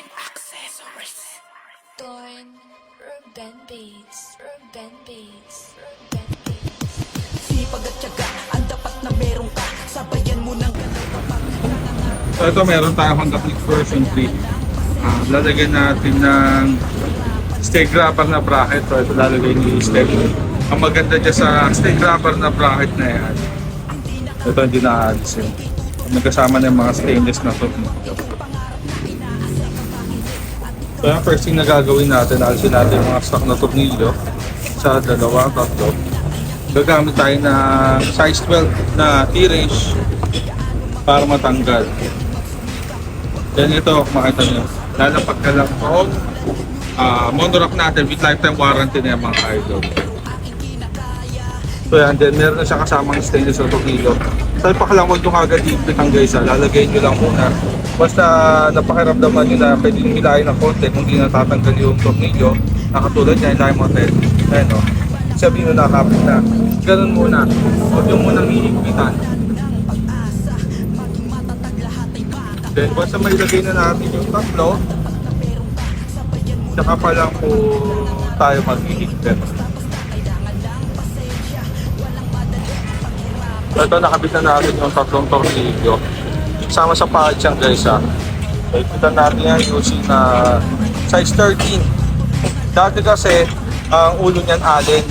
and accessories. Torn, Urban Beats, Urban Beats, Urban Beats. Sipag at tiyaga, ang dapat na meron ka. Sabayan mo ng galaw kapag So ito meron tayong Honda Click version 3. Ah, lalagyan natin ng stay grabber na bracket. So ito lalagay ni Step. Ang maganda dyan sa stay grabber na bracket na yan. Ito hindi na-aalis yun. Nagkasama na yung mga stainless na to. So yung first thing na gagawin natin, alisin natin yung mga stock na tornilyo sa dalawa, tatlo. Gagamit tayo ng size 12 na T-Range para matanggal. Then ito, makita nyo, lalapag ka lang po. Uh, monorack natin with lifetime warranty na yung mga idol. So yan, then meron na siya kasamang stainless na tornilyo. Sa ipakalang huwag nyo kagad ipitan guys ha, lalagay nyo lang muna. Basta napakiramdaman nyo na pwede nyo hilahin ng konti kung di natatanggal yung tornilyo. Nakatulad niya, hilahin mo natin. Ayan o. Sabihin nyo nakakapit na. Ganun muna. Huwag nyo munang iipitan. Then once na mailagay na natin yung tatlo, saka pa lang po tayo mag-ihigpit. Ito nakabit na natin yung tatlong tornilyo. Sama sa pakit siyang guys ha. So ipitan natin yan using na size 13. Dati kasi ang ulo niyan allen.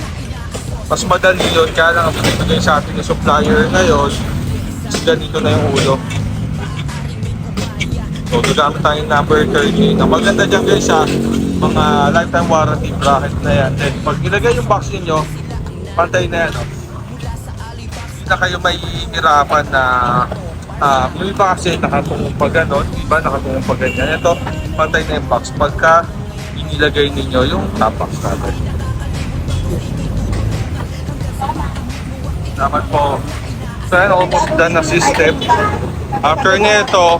Mas madali yun, kaya lang ang binibigay sa atin yung supplier ngayon, ganito na yung ulo. So, gagamit tayong number 30. Ang maganda dyan guys ha, mga lifetime warranty bracket na yan. Then, pag ilagay yung box ninyo, pantay na yan. Oh. Na kayo may hirapan na ah yung iba kasi nakatungong pa ganon, iba nakatungong pa ganyan. Ito, pantay na yung box. Pagka inilagay ninyo yung box natin. Salamat po. So, yan, almost done na system. After nito,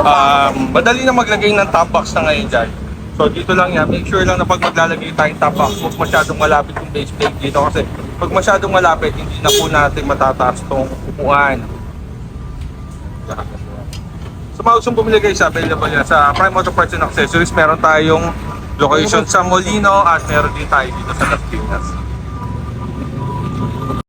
um, madali na maglagay ng top box na ngayon dyan. So dito lang yan, make sure lang na pag maglalagay tayong top box, huwag masyadong malapit yung base plate dito kasi pag masyadong malapit, hindi na po natin matataas tong upuan. So mga gustong bumili guys, available yan sa Prime Auto Parts and Accessories. Meron tayong location sa Molino at meron din tayo dito sa Las Piñas.